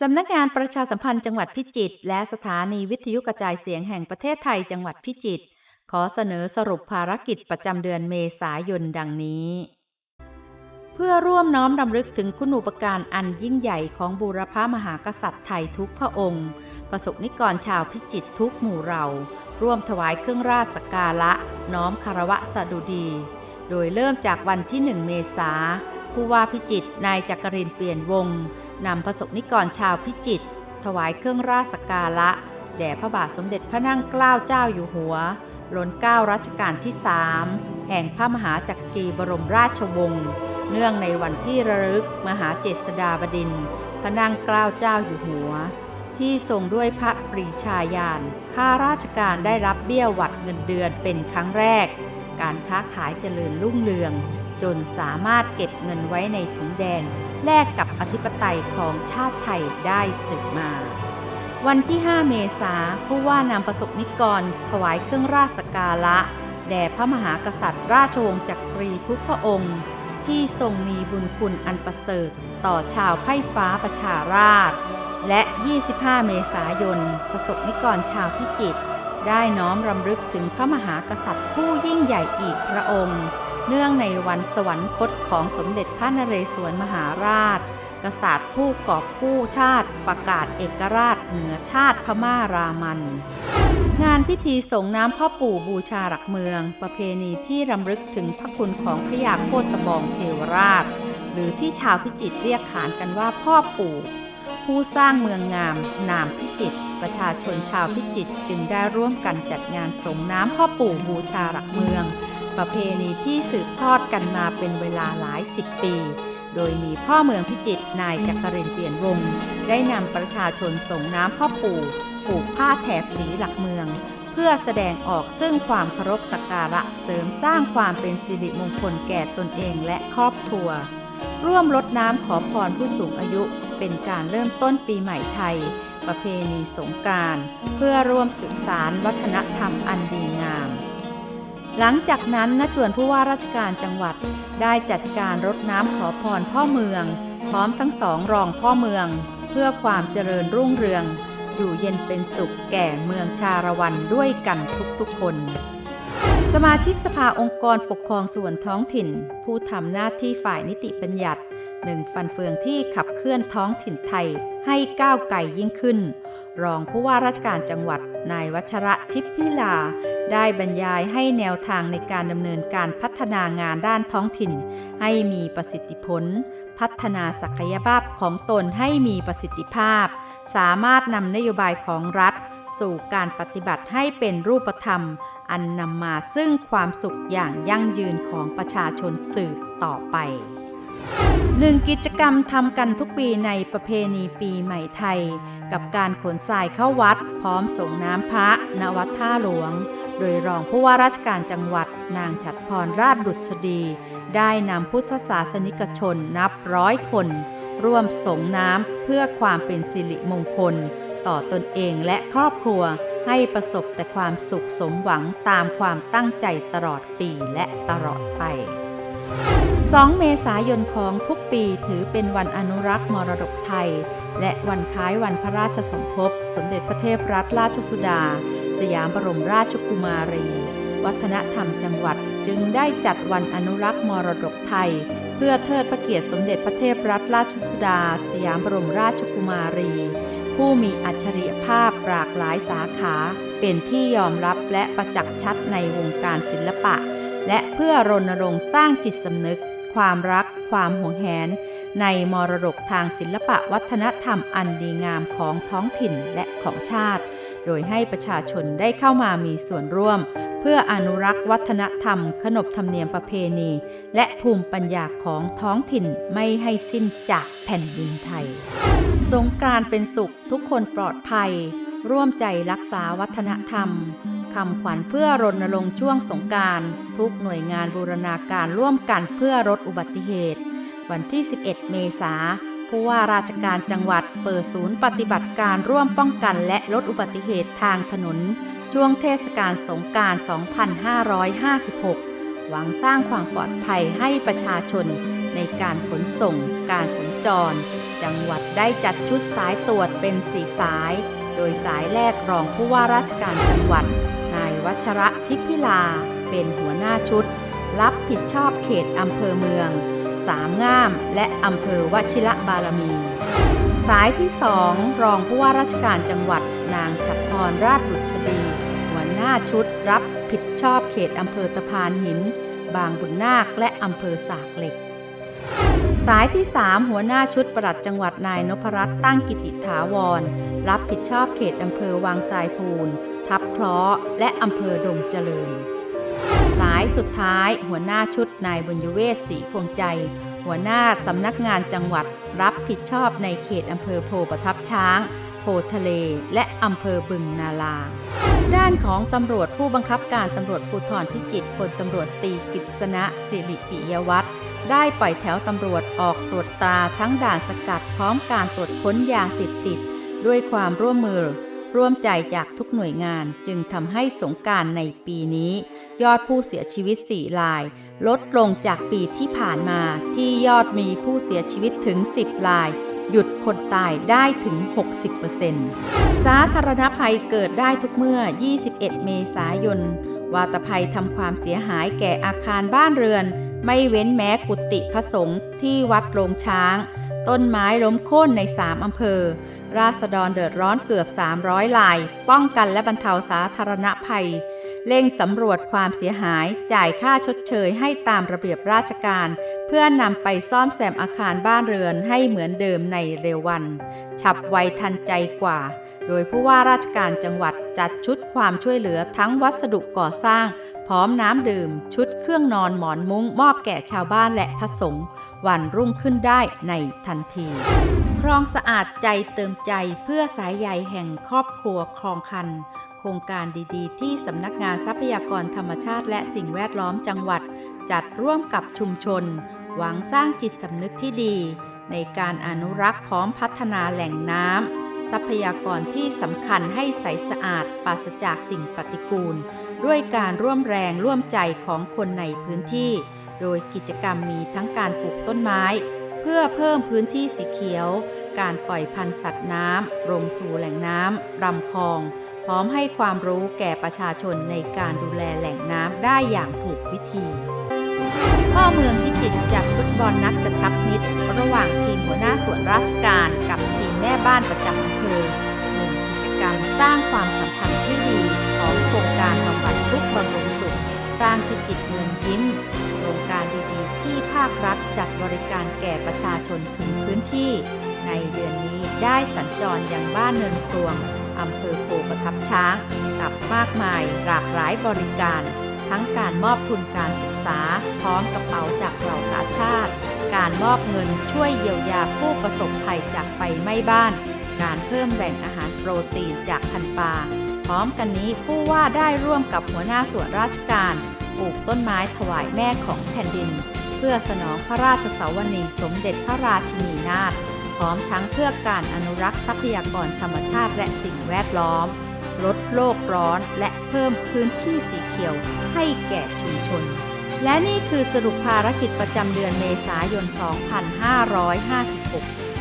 สำนักงานประชาสัมพันธ์จังหวัดพิจิตรและสถานีวิทยุกระจายเสียงแห่งประเทศไทยจังหวัดพิจิตรขอเสนอสรุปภารกิจประจำเดือนเมษายนดังนี้ เพื่อร่วมน้อมรำลึกถึงคุณูปการอันยิ่งใหญ่ของบูรพามหากษัตริย์ไทยทุกพระองค์ ประสบนิกรชาวพิจิตรทุกหมู่เรา ร่วมถวายเครื่องราชสกการะ น้อมคารวะสดุดี โดยเริ่มจากวันที่ 1 เมษาผู้ว่าพิจิตรนายจักรินเปลี่ยนวงศ์ นำประสบนิกรชาวพิจิตรถวายเครื่องราชสการะ แด่พระบาทสมเด็จพระนั่งเกล้าเจ้าอยู่หัวล้นเกล้ารัชกาลที่สามแห่งพระมหาจักรีบรมราชวงศ์เนื่องในวันที่ระลึกมหาเจษฎาบดินพระนั่งเกล้าเจ้าอยู่หัว ที่ทรงด้วยพระปรีชาญาณข้าราชการได้รับเบี้ยหวัดเงินเดือนเป็นครั้งแรก การค้าขายเจริญรุ่งเรือง จนสามารถเก็บเงินไว้ในถุงแดง แลกกับอธิปไตยของชาติไทยได้สืบมา วันที่ 5 เมษาผู้ว่านำประสบนิกร ถวายเครื่องราชสการะ แด่พระมหากษัตริย์ ราชวงศ์จักรีทุกพระองค์ ที่ทรงมีบุญคุณอันประเสริฐต่อชาวไพร่ฟ้าประชาราษฎร์และ 25 เมษายน ประสบนิกรชาวพิจิตร ได้น้อมรำลึกถึงพระมหากษัตริย์ผู้ยิ่งใหญ่อีกพระองค์ เนื่องในวันสวรรคตของสมเด็จพระนเรศวรมหาราช กษัตริย์ผู้กอบกู้ชาติประกาศเอกราชเหนือชาติพม่ารามัน งานพิธีส่งน้ำพ่อปู่บูชาหลักเมือง ประเพณีที่รำลึกถึงพระคุณของพระยาโคตบองเทวราช หรือที่ชาวพิจิตรเรียกขานกันว่าพ่อปู่ ผู้สร้างเมืองงามนามพิจิตรประชาชนชาวพิจิตรจึงได้ร่วมกันจัดงานส่งน้ำพ่อปู่บูชาหลักเมือง ประเพณีที่สืบทอดกันมาเป็นเวลาหลายสิบปี โดยมีพ่อเมืองพิจิตรนายจักรินเปลี่ยนวงศ์ได้นำประชาชนส่งน้ำพ่อปู่ผูกผ้าแถบสีหลักเมือง เพื่อแสดงออกซึ่งความเคารพสักการะเสริมสร้างความเป็นสิริมงคลแก่ตนเองและครอบครัว ร่วมรดน้ำขอพรผู้สูงอายุเป็นการเริ่มต้นปีใหม่ไทย ประเพณีสงกรานต์เพื่อร่วมสืบสารวัฒนธรรมอันดีงาม หลังจากนั้นนจวนผู้ว่าราชการจังหวัดได้จัดการรดน้ำขอพรพ่อเมือง พร้อมทั้งสองรองพ่อเมือง เพื่อความเจริญรุ่งเรือง อยู่เย็นเป็นสุขแก่เมืองชาละวันด้วยกันทุกๆคน สมาชิกสภาองค์กรปกครองส่วนท้องถิ่น ผู้ทำหน้าที่ฝ่ายนิติบัญญัติหนึ่งฟันเฟืองที่ขับเคลื่อนท้องถิ่นไทยให้ก้าวไกลยิ่งขึ้น รองผู้ว่าราชการจังหวัดนายวัชระทิพพิลา ได้บรรยายให้แนวทางในการดำเนินการพัฒนางานด้านท้องถิ่น ให้มีประสิทธิผล พัฒนาศักยภาพของตนให้มีประสิทธิภาพ สามารถนำนโยบายของรัฐ สู่การปฏิบัติให้เป็นรูปธรรม อันนำมาซึ่งความสุขอย่างยั่งยืนของประชาชนสืบต่อไป หนึ่งกิจกรรมทำกันทุกปีในประเพณีปีใหม่ไทย กับการขนทรายเข้าวัด พร้อมส่งน้ำพระณวัดท่าหลวง โดยรองผู้ว่าราชการจังหวัดนางฉัดพรราชดุษฎี ได้นำพุทธศาสนิกชนนับร้อยคน ร่วมส่งน้ำเพื่อความเป็นสิริมงคล ต่อตนเองและครอบครัวให้ประสบแต่ความสุขสมหวังตามความตั้งใจตลอดปีและตลอดไป 2 เมษายนของทุกปีถือเป็นวันอนุรักษ์มรดกไทย และวันคล้ายวันพระราชสมภพ สมเด็จพระเทพรัตนราชสุดา สยามบรมราชกุมารี วัฒนธรรมจังหวัดจึงได้จัดวันอนุรักษ์มรดกไทย เพื่อเทิดพระเกียรติสมเด็จพระเทพรัตนราชสุดา สยามบรมราชกุมารี ผู้มีอัจฉริยภาพหลากหลายสาขา เป็นที่ยอมรับและประจักษ์ชัดในวงการศิลปะและเพื่อรณรงค์สร้างจิตสำนึก ความรัก ความห่วงแหน ในมรดกทางศิลปะวัฒนธรรมอันดีงามของท้องถิ่นและของชาติ โดยให้ประชาชนได้เข้ามามีส่วนร่วม เพื่ออนุรักษ์วัฒนธรรม ขนบธรรมเนียมประเพณี และภูมิปัญญาของท้องถิ่นไม่ให้สิ้นจากแผ่นดินไทย สงกรานต์เป็นสุขทุกคนปลอดภัย ร่วมใจรักษาวัฒนธรรม คำขวัญเพื่อรณรงค์ช่วงสงการทุกหน่วยงานบูรณาการร่วมกันเพื่อลดอุบัติเหตุ วันที่ 11 เมษาผู้ว่าราชการจังหวัดเปิดศูนย์ปฏิบัติการร่วมป้องกันและลดอุบัติเหตุทางถนน ช่วงเทศกาลสงกราร 2556 หวังสร้างความปลอดภัยให้ประชาชนในการขนส่ง การสัญจร จังหวัดได้จัดชุดสายตรวจเป็นสี่สาย โดยสายแรกรองผู้ว่าราชการจังหวัด วัชระทิพิลา เป็นหัวหน้าชุด รับผิดชอบเขตอำเภอเมือง สามงาม และอำเภอวชิระบารมี สายที่สองรองผู้ว่าราชการจังหวัดนางฉัตรพรราชบุษดี หัวหน้าชุด รับผิดชอบเขตอำเภอตะพานหิน บางบุญนาคและอำเภอสากเหล็กสายที่ 3 หัวหน้าชุดปลัดจังหวัดนายนพรัตน์ตั้งกิติถาวร รับผิดชอบเขตอำเภอวังทรายพูน ทับคราะห์และอำเภอดงเจริญ สายสุดท้ายหัวหน้าชุดนายบุญยเวศศรีพวงใจ หัวหน้าสำนักงานจังหวัดรับผิดชอบในเขตอำเภอโพประทับช้างโพทะเลและอำเภอบึงนาลา ด้านของตำรวจผู้บังคับการตำรวจภูธรพิจิตรพลตำรวจตีกฤษณะสิริปิยวัฒน์ได้ปล่อยแถวตำรวจออกตรวจตราทั้งด่านสกัดพร้อมการตรวจค้นยาเสพติด ด้วยความร่วมมือ ร่วมใจจากทุกหน่วยงานจึงทำให้สงการในปีนี้ ยอดผู้เสียชีวิต 4 ราย ลดลงจากปีที่ผ่านมาที่ยอดมีผู้เสียชีวิตถึง 10 ราย หยุดคนตายได้ถึง 60%สาธารณภัยเกิดได้ทุกเมื่อ 21 เมษายน วาตภัยทำความเสียหายแก่อาคารบ้านเรือน ไม่เว้นแม้กุฏิพระสงฆ์ที่วัดโรงช้าง ต้นไม้ล้มโค่นใน3อำเภอ ราษฎรเดือดร้อนเกือบ 300ราย ป้องกันและบรรเทาสาธารณภัย เร่งสำรวจความเสียหาย จ่ายค่าชดเชยให้ตามระเบียบราชการ เพื่อนำไปซ่อมแซมอาคารบ้านเรือนให้เหมือนเดิมในเร็ววัน ฉับไวทันใจกว่า โดยผู้ว่าราชการจังหวัดจัดชุดความช่วยเหลือทั้งวัสดุก่อสร้าง พร้อมน้ำดื่ม ชุดเครื่องนอนหมอนมุ้งมอบแก่ชาวบ้านและพระสงฆ์ วันรุ่งขึ้นได้ในทันที คลองสะอาดใจเติมใจเพื่อสายใยแห่งครอบครัวคลองคัน โครงการดีๆ ที่สำนักงานทรัพยากรธรรมชาติและสิ่งแวดล้อมจังหวัด จัดร่วมกับชุมชน หวังสร้างจิตสำนึกที่ดี ในการอนุรักษ์พร้อมพัฒนาแหล่งน้ำทรัพยากรที่สำคัญให้ใสสะอาดปราศจากสิ่งปฏิกูล ด้วยการร่วมแรงร่วมใจของคนในพื้นที่ โดยกิจกรรมมีทั้งการปลูกต้นไม้ เพื่อเพิ่มพื้นที่สีเขียว การปล่อยพันธุ์สัตว์น้ำลงสู่แหล่งน้ำลำคลอง พร้อมให้ความรู้แก่ประชาชนในการดูแลแหล่งน้ำได้อย่างถูกวิธีพ่อเมืองพิจิตรจัดฟุตบอลนัดกระชับมิตร ระหว่างทีมหัวหน้าส่วนราชการกับทีมแม่บ้านประจำอำเภอหนึ่งกิจกรรมสร้างความสัมพันธ์ จัดบริการแก่ประชาชนถึงพื้นที่ ในเดือนนี้ได้สัญจรยังบ้านเนินครวงอำเภอโพประทับช้าง กับมากมายหลากหลายบริการ ทั้งการมอบทุนการศึกษา พร้อมกระเป๋าจากเหล่ากาชาติ การมอบเงินช่วยเยียวยาผู้ประสบภัยจากไฟไหม้บ้าน การเพิ่มแหล่งอาหารโปรตีนจากพันปลาพร้อมกันนี้ผู้ว่าได้ร่วมกับหัวหน้าส่วนราชการปลูกต้นไม้ถวายแม่ของแผ่นดิน เพื่อสนองพระราชสวนีสมเด็จพระราชินีนาถพร้อมทั้งเพื่อการอนุรักษ์ทรัพยากรธรรมชาติและสิ่งแวดล้อม ลดโลกร้อนและเพิ่มพื้นที่สีเขียวให้แก่ชุมชน และนี่คือสรุปภารกิจประจำเดือนเมษายน 2556